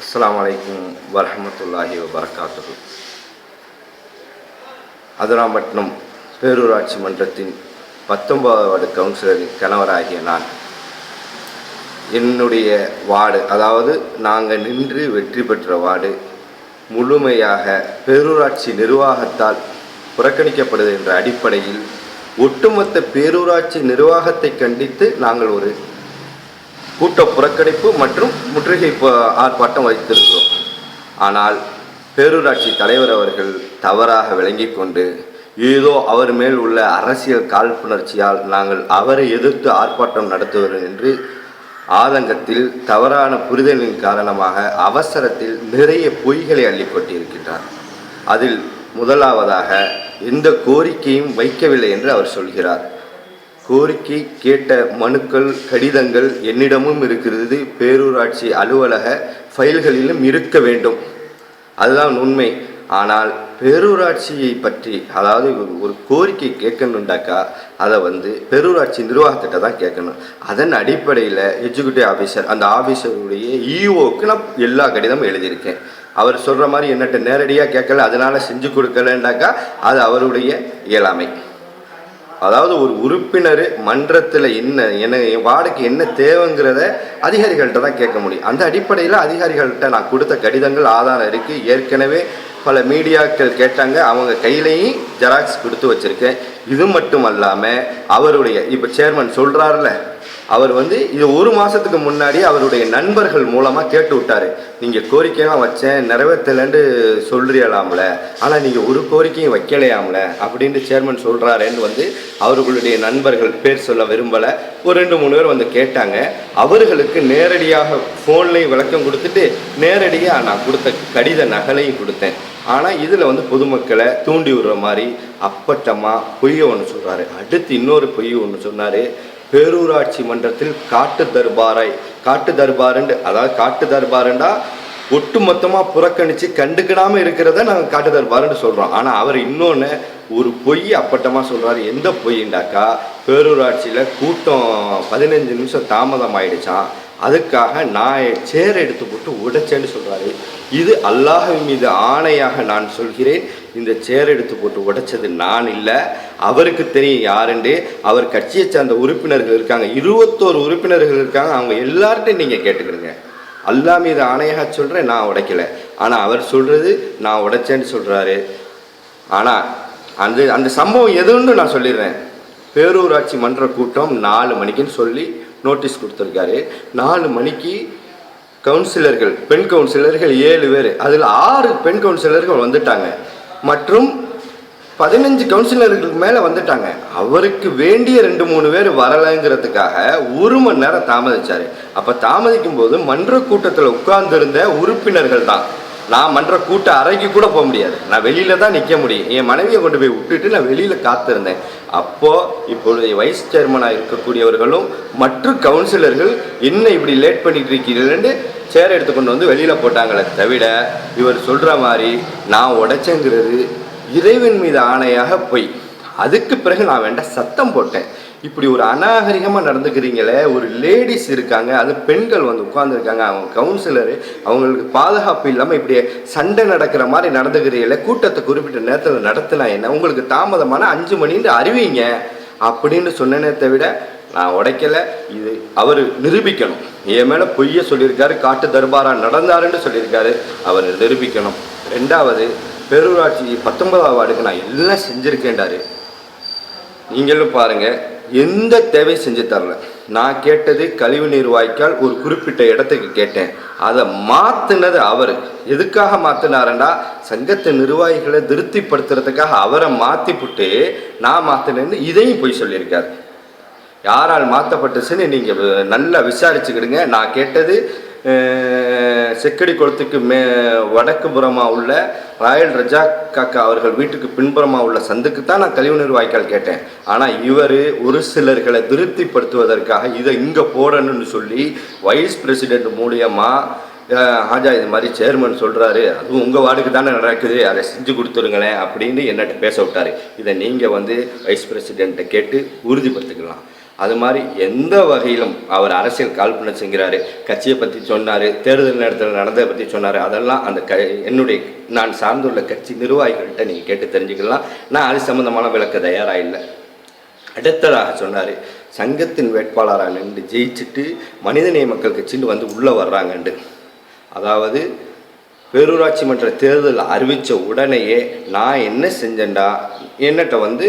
அஸ்லாம் அலைக்கும் வரமத்துல்லாஹி வரகாத்து அதுராம்பட்டினம் பேரூராட்சி மன்றத்தின் பத்தொன்பதாவது வார்டு கவுன்சிலரின் கணவராகிய நான். என்னுடைய வார்டு அதாவது நாங்கள் நின்று வெற்றி பெற்ற வார்டு முழுமையாக பேரூராட்சி நிர்வாகத்தால் புறக்கணிக்கப்படுது என்ற அடிப்படையில் ஒட்டுமொத்த பேரூராட்சி நிர்வாகத்தை கண்டித்து நாங்கள் ஒரு கூட்ட புறக்கணிப்பு மற்றும் முற்றுகை ஆர்ப்பாட்டம் வைத்திருக்கிறோம் ஆனால் பேரூராட்சி தலைவர் அவர்கள் தவறாக விளங்கிக் கொண்டு ஏதோ அவர் மேல் உள்ள அரசியல் காழ்ப்புணர்ச்சியால் நாங்கள் அவரை எதிர்த்து ஆர்ப்பாட்டம் நடத்துவோம் என்று ஆதங்கத்தில் தவறான புரிதலின் காரணமாக அவசரத்தில் நிறைய பொய்களை அள்ளிக்கொட்டியிருக்கின்றார் அதில் முதலாவதாக எந்த கோரிக்கையும் வைக்கவில்லை என்று அவர் சொல்கிறார். கோரிக்கை கேட்ட மனுக்கள் கடிதங்கள் என்னிடமும் இருக்கிறது. பேரூராட்சி அலுவலக ஃபைல்களிலும் இருக்க வேண்டும். அதுதான் உண்மை. ஆனால் பேரூராட்சியை பற்றி அதாவது ஒரு- ஒரு கோரிக்கை கேட்கணுண்டாக்கா அதை வந்து பேரூராட்சி நிர்வாகத்திட்ட தான் கேட்கணும். அதன் அடிப்படையில் எக்ஸிக்யூட்டிவ் ஆஃபீஸர் அந்த ஆஃபீஸருடைய இஓக்கு நான் எல்லா கடிதமும் எழுதியிருக்கேன். அவர் சொல்கிற மாதிரி என்னட்ட நேரடியாக கேட்கல அதனால் செஞ்சு கொடுக்கலன்னாக்கா அது அவருடைய இயலாமை. அதாவது ஒரு உறுப்பினர் மன்றத்தில் என்ன என்ன என் வார்டுக்கு என்ன தேவைங்கிறத அதிகாரிகள்கிட்ட தான் கேட்க முடியும். அந்த அடிப்படையில் அதிகாரிகள்கிட்ட நான் கொடுத்த கடிதங்கள் ஆதாரம் இருக்குது ஏற்கனவே பல மீடியாக்கள் கேட்டாங்க. அவங்க கையிலையும் ஜெராக்ஸ் கொடுத்து வச்சுருக்கேன். இது மட்டும் அல்லாமல் அவருடைய இப்போ சேர்மன் சொல்கிறாருல அவர் வந்து இது ஒரு மாதத்துக்கு முன்னாடி அவருடைய நண்பர்கள் மூலமாக கேட்டு விட்டார். நீங்கள் கோரிக்கையெல்லாம் வச்சேன் நிறைவேற்றலைன்னு சொல்றியலாம்ல ஆனால் நீங்கள் ஒரு கோரிக்கையும் வைக்கலையாம்ல? அப்படின்ட்டு சேர்மன் சொல்கிறாரேன்னு வந்து அவர்களுடைய நண்பர்கள் பேர் சொல்ல விரும்பலை. ஒரு ரெண்டு மூணு பேர் வந்து கேட்டாங்க. அவர்களுக்கு நேரடியாக ஃபோன்லேயும் விளக்கம் கொடுத்துட்டு நேரடியாக நான் கொடுத்த கடித நகலையும் கொடுத்தேன். ஆனால் இதில் வந்து பொதுமக்களை தூண்டி விடுற மாதிரி அப்பட்டமாக பொய்யை ஒன்று சொல்கிறாரு அடுத்து இன்னொரு பொய் ஒன்று சொன்னார். பேரூராட்சி மன்றத்தில் காட்டு தர்பாராய் காட்டு தர்பாருண்டு அதாவது காட்டு தர்பாருண்டா ஒட்டு மொத்தமாக புறக்கணித்து கண்டுக்கிடாமல் இருக்கிறத நாங்கள் காட்டு தர்பாருன்னு சொல்கிறோம் ஆனால் அவர் இன்னொன்று ஒரு பொய் அப்பட்டமாக சொல்கிறாரு எந்த பொய்ண்டாக்கா? பேரூராட்சியில் கூட்டம் பதினஞ்சு நிமிஷம் தாமதம் ஆயிடுச்சான் அதுக்காக நான் என் சேரை எடுத்து போட்டு உடைச்சேன்னு சொல்கிறாரு இது அல்லாஹ்வின் மீது ஆணையாக நான் சொல்கிறேன். இந்த சேர் எடுத்து போட்டு உடைச்சது நான் இல்லை. அவருக்கு தெரியும் யாருண்டு அவர் கட்சியை சார்ந்த உறுப்பினர்கள் இருக்காங்க. இருபத்தோரு உறுப்பினர்கள் இருக்காங்க. அவங்க எல்லார்ட்டையும் நீங்கள் கேட்டுக்கிடுங்க. அல்லாஹ் மீது ஆணையாக சொல்கிறேன் நான் உடைக்கலை. ஆனால் அவர் சொல்கிறது நான் உடைச்சேன்னு சொல்கிறாரு ஆனால் அந்த அந்த சம்பவம் எதுன்னு நான் சொல்லிடுறேன். பேரூராட்சி மன்ற கூட்டம் நாலு மணிக்குன்னு சொல்லி நோட்டீஸ் கொடுத்துருக்காரு. நாலு மணிக்கு கவுன்சிலர்கள் பெண் கவுன்சிலர்கள் ஏழு பேர். அதில் ஆறு பெண் கவுன்சிலர்கள் வந்துட்டாங்க. மற்றும் பதினஞ்சு கவுன்சிலர்களுக்கு மேலே வந்துட்டாங்க. அவருக்கு வேண்டிய ரெண்டு மூணு பேர் வரலைங்கிறதுக்காக ஒரு மணி நேரம் தாமதிச்சார். அப்போ தாமதிக்கும் போது மன்ற கூட்டத்தில் உட்கார்ந்திருந்த உறுப்பினர்கள் தான். நான் மன்ற கூட்ட அறைக்கு கூட போக முடியாது. நான் வெளியில தான் நிற்க முடியும். என் மனைவியை கொண்டு போய் விட்டுட்டு நான் வெளியில் காத்திருந்தேன். அப்போது இப்பொழுது வைஸ் சேர்மனாக இருக்கக்கூடியவர்களும் மற்ற கவுன்சிலர்கள் என்ன இப்படி லேட் பண்ணிட்டு இருக்கீங்கன்னு சேர் எடுத்து கொண்டு வந்து வெளியில் போட்டாங்களே தவிர இவர் சொல்கிற மாதிரி நான் உடைச்சேங்கிறது இறைவன் மீது ஆணையாக போய். அதுக்கு பிறகு நான் வேண்டாம் சத்தம் போட்டேன். இப்படி ஒரு அநாகரிகமாக நடந்துக்கிறீங்களே ஒரு லேடிஸ் இருக்காங்க அது பெண்கள் வந்து உட்காந்துருக்காங்க அவங்க கவுன்சிலரு அவங்களுக்கு பாதுகாப்பு இல்லாமல் இப்படி சண்டை நடக்கிற மாதிரி நடந்துக்கிறீங்களே கூட்டத்தை குறிப்பிட்ட நேரத்தில் நடத்தினா என்ன? உங்களுக்கு தாமதமான அஞ்சு மணின்னு அறிவிங்க. அப்படின்னு சொன்னனே தவிர நான் உடைக்கல. இது அவர் நிரூபிக்கணும். என் மேலே பொய்ய சொல்லியிருக்காரு காட்டு தர்பாராக நடந்தாருன்னு சொல்லியிருக்காரு அவர் நிரூபிக்கணும். ரெண்டாவது பேரூராட்சி பத்தொன்பதாம் வார்டுக்கு நான் எல்லாம் செஞ்சுருக்கேன்டாரு. நீங்களும் பாருங்கள் எந்த தேவை செஞ்சு தரல. நான் கேட்டது கழிவுநீர் வாய்க்கால் ஒரு குறிப்பிட்ட இடத்துக்கு கேட்டேன். அதை மாற்றினது அவர். எதுக்காக மாத்தினாருண்டா சங்கத்து நிர்வாகிகளை திருப்திப்படுத்துறதுக்காக அவரை மாற்றி புட்டு நான் மாற்றினேன்னு இதையும் போய் சொல்லியிருக்காரு. யாரால் மாற்றப்பட்டுச்சுன்னு நீங்கள் நல்லா விசாரிச்சுக்கிடுங்க. நான் கேட்டது செக்கடி குளத்துக்கு மே வடக்கு புறமாக உள்ள ராயல் ரஜா காக்கா அவர்கள் வீட்டுக்கு பின்புறமாக உள்ள சந்துக்கு தான் நான் கழிவுநீர் வாய்க்கால் கேட்டேன். ஆனால் இவர் ஒரு சிலர்களை திருப்திப்படுத்துவதற்காக இதை இங்கே போடணும்னு சொல்லி வைஸ் பிரசிடென்ட் மூலியமாக ஆஜா இது மாதிரி சேர்மன் சொல்கிறாரு அதுவும் உங்கள் வார்டுக்கு தானே நடக்குது அதை செஞ்சு கொடுத்துருங்களேன் அப்படின்னு என்னட்ட பேச விட்டார். இதை நீங்கள் வந்து வைஸ் பிரசிடெண்ட்டை கேட்டு உறுதிப்படுத்திக்கலாம். அது மாதிரி எந்த வகையிலும் அவர் அரசியல் காழ்ப்புணர் செய்கிறாரு கட்சியை பற்றி சொன்னார் தேர்தல் நேரத்தில் நடந்ததை பற்றி சொன்னார் அதெல்லாம் அந்த க என்னுடைய நான் சார்ந்துள்ள கட்சி நிர்வாகிகள்கிட்ட நீங்கள் கேட்டு தெரிஞ்சுக்கலாம். நான் அது சம்மந்தமான விளக்க தயாராக இல்லை. அடுத்ததாக சொன்னார் சங்கத்தின் வேட்பாளராக நின்று ஜெயிச்சுட்டு மனிதநேய மக்கள் கட்சின்னு வந்து உள்ளே வர்றாங்கண்டு அதாவது பேரூராட்சி மன்ற தேர்தல் அறிவித்த உடனேயே நான் என்ன செஞ்சேன்டா என்னட்ட வந்து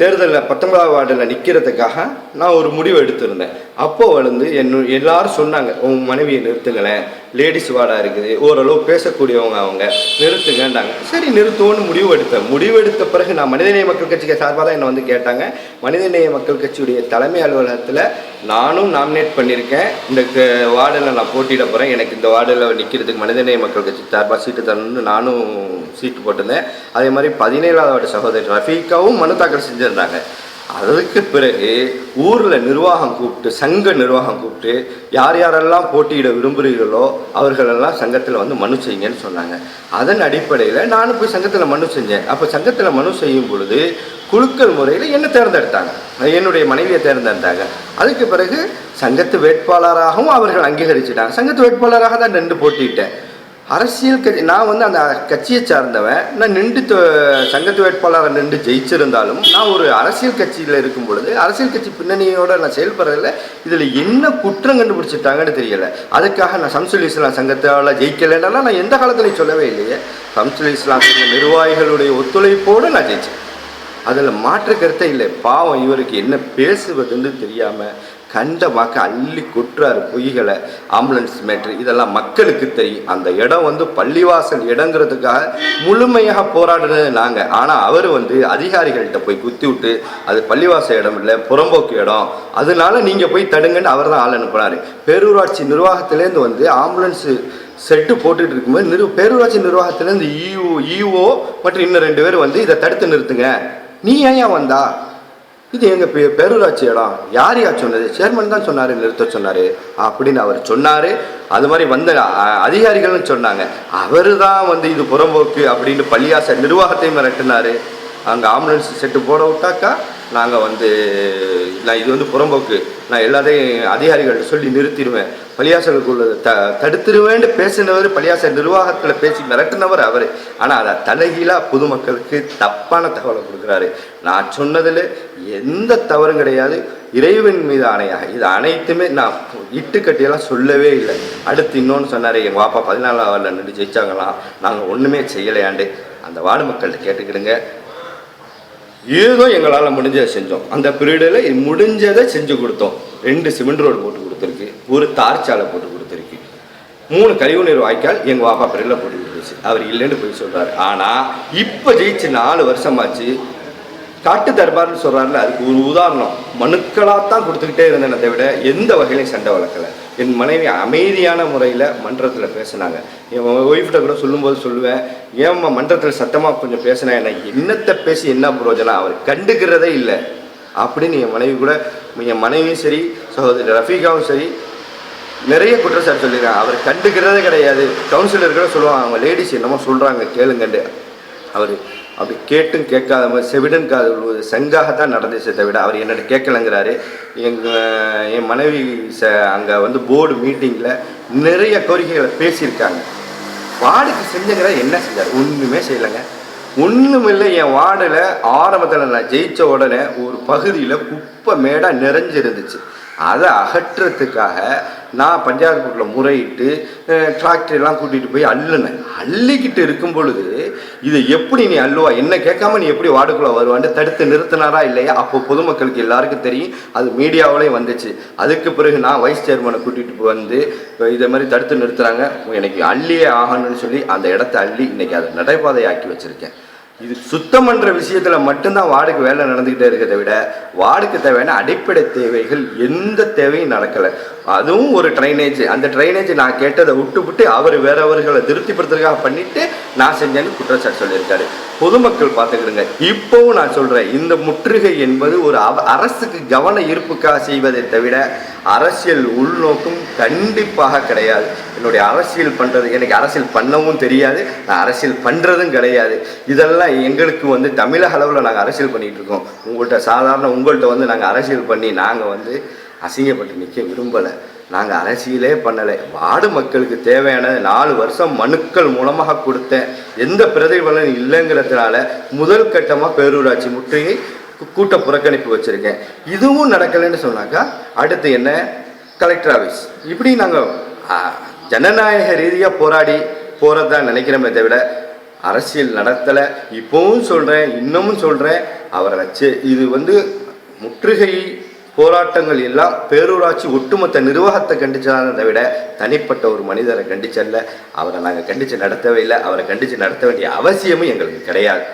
தேர்தலில் பத்தொன்பதாவது வார்டில் நிற்கிறதுக்காக நான் ஒரு முடிவு எடுத்திருந்தேன். அப்போ வந்து என்ன எல்லாரும் சொன்னாங்க உன் மனைவியை நிறுத்துங்களேன். லேடிஸ் வார்டாக இருக்குது. ஓரளவு பேசக்கூடியவங்க அவங்க. நிறுத்துங்கன்றாங்க. சரி நிறுத்துவோன்னு முடிவு எடுத்தேன். முடிவு எடுத்த பிறகு நான் மனிதநேய மக்கள் கட்சிக்கு சார்பாக தான் என்னை வந்து கேட்டாங்க. மனிதநேய மக்கள் கட்சியுடைய தலைமை அலுவலகத்தில் நானும் நாமினேட் பண்ணியிருக்கேன். இந்த க- வார்டில் நான் போட்டியிட போகிறேன் எனக்கு இந்த வார்டில் நிற்கிறதுக்கு மனிதநேய மக்கள் கட்சி சார்பாக சீட்டு தரணும்னு நானும் சீட்டு போட்டிருந்தேன். அதே மாதிரி பதினேழாவது வார்டு சகோதரி ரஃபீக்காவும் மனு தாக்கல் செஞ்சுருந்தாங்க. அதுக்கு பிறகு ஊரில் நிர்வாகம் கூப்பிட்டு சங்க நிர்வாகம் கூப்பிட்டு யார் யாரெல்லாம் போட்டியிட விரும்புகிறீர்களோ அவர்களெல்லாம் சங்கத்தில் வந்து மனு செய்யுங்கன்னு சொன்னாங்க. அதன் அடிப்படையில் நானும் போய் சங்கத்தில் மனு செஞ்சேன். அப்போ சங்கத்தில் மனு செய்யும் பொழுது குலுக்கல் முறையில் என்னை தேர்ந்தெடுத்தாங்க. என்னுடைய மனைவியை தேர்ந்தெடுத்தாங்க. அதுக்கு பிறகு சங்கத்து வேட்பாளராகவும் அவர்கள் அங்கீகரிச்சிட்டாங்க. சங்கத்து வேட்பாளராக தான் நின்று போட்டியிட்டேன். அரசியல் கட்சி நான் வந்து அந்த கட்சியை சார்ந்தவன். நான் நின்று தொ- சங்கத்து வேட்பாளராக நின்று ஜெயிச்சிருந்தாலும் நான் ஒரு அரசியல் கட்சியில் இருக்கும் பொழுது அரசியல் கட்சி பின்னணியோட நான் செயல்படுறதில்ல இதில் என்ன குற்றம் கண்டுபிடிச்சிட்டாங்கன்னு தெரியலை. அதுக்காக நான் சம்சுல் இஸ்லாம் சங்கத்தால் ஜெயிக்கலைன்னா நான் எந்த காலத்துலையும் சொல்லவே இல்லையே. சம்சுல் இஸ்லாம் சங்க நிர்வாகிகளுடைய ஒத்துழைப்போடு நான் ஜெயிச்சேன். அதில் மாற்று கருத்தே இல்லை. பாவம் இவருக்கு என்ன பேசுவதுன்னு தெரியாமல் கண்ட கண்டமாக்க அள்ளி கொட்டுறாரு பொய்களை ஆம்புலன்ஸ் மேட்ரு இதெல்லாம் மக்களுக்கு தெரியும். அந்த இடம் வந்து பள்ளிவாசல் இடங்கிறதுக்காக முழுமையாக போராடுறது நாங்கள் ஆனால் அவர் வந்து அதிகாரிகள்கிட்ட போய் குத்தி விட்டு அது பள்ளிவாசல் இடம் இல்லை புறம்போக்கு இடம் அதனால நீங்கள் போய் தடுங்கன்னு அவர் தான் ஆள் அனுப்புனாரு. பேரூராட்சி நிர்வாகத்திலேருந்து வந்து ஆம்புலன்ஸு செட்டு போட்டுட்டு இருக்கும்போது நிறு பேரூராட்சி நிர்வாகத்திலேருந்து இஓ இஓ மற்றும் இன்னும் ரெண்டு பேர் வந்து இதை தடுத்து நிறுத்துங்க. நீ ஏன் ஏன் வந்தா? இது எங்கள் பே பேரூராட்சி இடம் யார் யார் சொன்னது? சேர்மன் தான் சொன்னார் நிறுத்த சொன்னார். அப்படின்னு அவர் சொன்னார். அது மாதிரி வந்த அதிகாரிகள்னு சொன்னாங்க. அவர் தான் வந்து இது புறம்போக்கு அப்படின்னு பள்ளியாச நிர்வாகத்தையும் மிரட்டினார். அங்கே ஆம்புலன்ஸ் செட்டு போட விட்டாக்கா? நாங்கள் வந்து நான் இது வந்து புறம்போக்கு. நான் எல்லாத்தையும் அதிகாரிகள்ட்ட சொல்லி நிறுத்திடுவேன். பள்ளியாசலுக்குள்ள த தடுத்துருவேன்னு பேசினவர் பள்ளியாசல் நிர்வாகத்தில் பேசி மிரட்டினவர் அவர். ஆனால் அதை தலைகீழாக பொதுமக்களுக்கு தப்பான தகவலை கொடுக்குறாரு. நான் சொன்னதில் எந்த தவறும் கிடையாது. இறைவன் மீது ஆணையாக. இது அனைத்துமே நான் இட்டு கட்டியெல்லாம் சொல்லவே இல்லை. அடுத்து இன்னொன்று சொன்னார் எங்கள் வாப்பா பதினாலாம் வார்டில் நின்று ஜெயிச்சாங்களாம். நாங்கள் ஒன்றுமே செய்யலையாண்டு. அந்த வார்டு மக்கள்கிட்ட கேட்டுக்கிடுங்க. ஏதோ எங்களால் முடிஞ்சதை செஞ்சோம். அந்த பீரியடில் முடிஞ்சதை செஞ்சு கொடுத்தோம். ரெண்டு சிமெண்ட் ரோடு போட்டு கொடுத்துருக்கு. ஒரு தார் சாலை போட்டு கொடுத்துருக்கு. மூணு கழிவுநீர் வாய்க்கால் எங்கள் வாப்பா பிரியில் போட்டு கொடுத்துருச்சு அவர் இல்லைன்னு போய் சொல்கிறார் ஆனால் இப்போ ஜெயிச்சு நாலு வருஷமாச்சு. காட்டு தர்பார்னு சொல்கிறாருல அதுக்கு ஒரு உதாரணம். மனுக்களாக தான் கொடுத்துக்கிட்டே இருந்தேனதை விட எந்த வகையிலையும் சண்டை வளர்க்கலை. என் மனைவி அமைதியான முறையில் மன்றத்தில் பேசினாங்க. என் ஒய்ஃப்ட்ட கூட சொல்லும்போது சொல்லுவேன் ஏம்மா மன்றத்தில் சத்தமாக கொஞ்சம் பேசினா என்ன? என்னத்தை பேசி என்ன பிரயோஜனம் அவர் கண்டுக்கிறதே இல்லை. அப்படின்னு என் மனைவி கூட என் மனைவியும் சரி சகோதரி ரஃபீகாவும் சரி நிறைய குற்றச்சாட்டு சொல்லியிருக்காங்க. அவர் கண்டுக்கிறதே கிடையாது. கவுன்சிலர் கூட சொல்லுவாங்க அவங்க லேடிஸ் என்னமோ சொல்கிறாங்க கேளுங்கண்டு அவர் அப்படி கேட்டும் கேட்காத மாதிரி செவிடன் காது விழுவது செங்காகத்தான் நடந்துச்சே தவிர அவர் என்னோட கேட்கலங்கிறாரு. எங்கள் என் மனைவி ச அங்கே வந்து போர்டு மீட்டிங்கில் நிறைய கோரிக்கைகளை பேசியிருக்காங்க. வார்டுக்கு செஞ்சுங்கிற என்ன செஞ்சார்? ஒன்றுமே செய்யலைங்க. ஒன்றுமில்லை என் வார்டில் ஆரம்பத்தில் நான் ஜெயித்த உடனே ஒரு பகுதியில் குப்பை மேடாக நிறைஞ்சிருந்துச்சு. அதை அகற்றுறதுக்காக நான் பஞ்சாயத்து முறையிட்டு டிராக்டர் எல்லாம் கூட்டிகிட்டு போய் அள்ளுனேன். அள்ளிக்கிட்டு இருக்கும் பொழுது இதை எப்படி நீ அள்ளுவா? என்ன கேட்காம நீ எப்படி வார்டுக்குள்ளே வருவான்னு தடுத்து நிறுத்தினாரா இல்லையா? அப்போ பொதுமக்களுக்கு எல்லாருக்கும் தெரியும். அது மீடியாவிலையும் வந்துச்சு. அதுக்கு பிறகு நான் வைஸ் சேர்மனை கூட்டிகிட்டு வந்து இதை மாதிரி தடுத்து நிறுத்துறாங்க. எனக்கு அள்ளியே ஆகணும்னு சொல்லி அந்த இடத்த அள்ளி இன்றைக்கி அதை நடைபாதையாக்கி வச்சுருக்கேன். இது சுத்தம் பண்ணுற விஷயத்தில் மட்டும்தான் வார்டுக்கு வேலை நடந்துக்கிட்டே இருக்கிறத விட வார்டுக்கு தேவையான அடிப்படை தேவைகள் எந்த தேவையும் நடக்கலை. அதுவும் ஒரு ட்ரைனேஜ் அந்த ட்ரைனேஜ் நான் கேட்டதை விட்டுவிட்டு அவர் வேறவர்களை திருப்திப்படுத்துறதுக்காக பண்ணிட்டு நான் செஞ்சேன்னு குற்றச்சாட்டு சொல்லியிருக்காரு. பொதுமக்கள் பார்த்துக்கிடுங்க. இப்போவும் நான் சொல்கிறேன் இந்த முற்றுகை என்பது ஒரு அவ- அரசுக்கு கவன ஈர்ப்புக்காக செய்வதை தவிர அரசியல் உள்நோக்கம் கண்டிப்பாக கிடையாது. என்னுடைய அரசியல் பண்ணுறது எனக்கு அரசியல் பண்ணவும் தெரியாது. நான் அரசியல் பண்ணுறதும் கிடையாது. இதெல்லாம் எங்களுக்கு வந்து தமிழக அளவில் நாங்கள் அரசியல் பண்ணிகிட்ருக்கோம் இருக்கோம். உங்கள்கிட்ட சாதாரண உங்கள்கிட்ட வந்து நாங்கள் அரசியல் பண்ணி நாங்கள் வந்து அசிங்கப்பட்டு நிற்க விரும்பலை. நாங்கள் அரசியலே பண்ணலை. வார்டு மக்களுக்கு தேவையான நாலு வருஷம் மனுக்கள் மூலமாக கொடுத்த எந்த பிரதிபலன் இல்லைங்கிறதுனால முதல் கட்டமாக பேரூராட்சி முற்றுகை கூட்ட புறக்கணிப்பு வச்சுருக்கேன். இதுவும் நடக்கலைன்னு சொன்னாக்கா அடுத்து என்ன? கலெக்டர் ஆஃபீஸ் இப்படி நாங்கள் ஜனநாயக ரீதியாக போராடி போகிறதா நினைக்கிறோமே தவிர அரசியல் நடத்தலை. இப்போவும் சொல்கிறேன் இன்னமும் சொல்கிறேன் அவரை வச்சு இது வந்து முற்றுகை போராட்டங்கள் எல்லாம் பேரூராட்சி ஒட்டுமொத்த நிர்வாகத்தை கண்டிச்சாலே விட தனிப்பட்ட ஒரு மனிதரை கண்டிச்சல்ல. அவரை நாங்கள் கண்டித்து நடத்தவே இல்லை. அவரை கண்டித்து நடத்த வேண்டிய அவசியமும் எங்களுக்கு கிடையாது.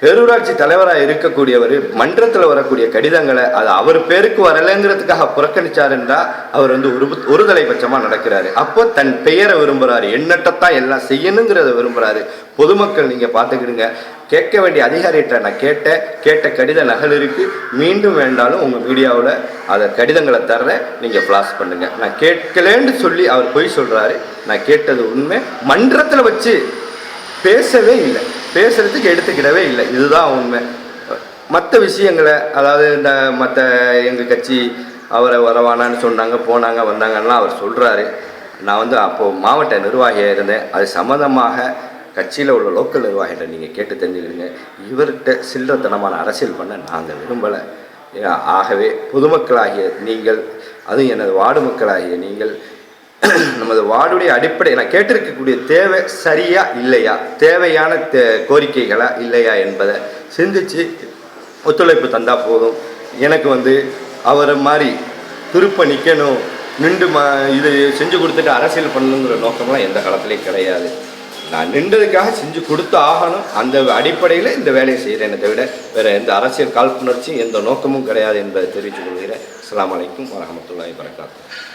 பேரூராட்சி தலைவராக இருக்கக்கூடியவர் மன்றத்தில் வரக்கூடிய கடிதங்களை அது அவர் பேருக்கு வரலைங்கிறதுக்காக புறக்கணிச்சாருன்றா அவர் வந்து ஒரு ஒருதலை பட்சமாக நடக்கிறாரு. அப்போ தன் பெயரை விரும்புகிறாரு எண்ணட்டத்தான் எல்லாம் செய்யணுங்கிறத விரும்புகிறாரு பொதுமக்கள் நீங்கள் பார்த்துக்கிடுங்க. கேட்க வேண்டிய அதிகாரிகிட்ட நான் கேட்டேன். கேட்ட கடித நகல் இருக்குது மீண்டும் வேண்டாலும் உங்கள் மீடியாவில் அதை கடிதங்களை தர்றேன். நீங்கள் ஃப்ளாஷ் பண்ணுங்கள் நான் கேட்கலேன்னு சொல்லி அவர் பொய் சொல்கிறாரு நான் கேட்டது உண்மை. மன்றத்தில் வச்சு பேசவே இல்லை. பேசுறதுக்கு எடுத்துக்கிடவே இல்லை. இதுதான் உண்மை. மற்ற விஷயங்களை அதாவது இந்த மற்ற எங்கள் கட்சி அவரை வரவானான்னு சொன்னாங்க போனாங்க வந்தாங்கலாம் அவர் சொல்கிறாரு நான் வந்து அப்போது மாவட்ட நிர்வாகியாக இருந்தேன். அது சம்மந்தமாக கட்சியில் உள்ள லோக்கல் நிர்வாகிகிட்ட நீங்கள் கேட்டு தெரிஞ்சுக்கிடுங்க. இவர்கிட்ட சில்லறத்தனமான அரசியல் பண்ண நாங்கள் விரும்பலை. ஆகவே பொதுமக்களாகிய நீங்கள் அதுவும் எனது வார்டு மக்களாகிய நீங்கள் நமது வார்டுடைய அடிப்படை நான் கேட்டிருக்கக்கூடிய தேவை சரியா இல்லையா? தேவையான தே கோரிக்கைகளா இல்லையா என்பதை சிந்திச்சு ஒத்துழைப்பு தந்தால் போதும். எனக்கு வந்து அவரை மாதிரி திருப்ப நிற்கணும் நின்று மா இது செஞ்சு கொடுத்துட்டு அரசியல் பண்ணணுங்கிற நோக்கம்லாம் எந்த காலத்துலேயும் கிடையாது. நான் நின்றதுக்காக செஞ்சு கொடுத்து ஆகணும். அந்த அடிப்படையில் இந்த வேலையை செய்கிறேன் தவிர வேறு எந்த அரசியல் காழ்ப்புணர்ச்சியும் எந்த நோக்கமும் கிடையாது என்பதை தெரிவித்துக் கொள்கிறேன். அஸ்லாம் வலைக்கும் வரமத்துல்லாய் வரகாத்து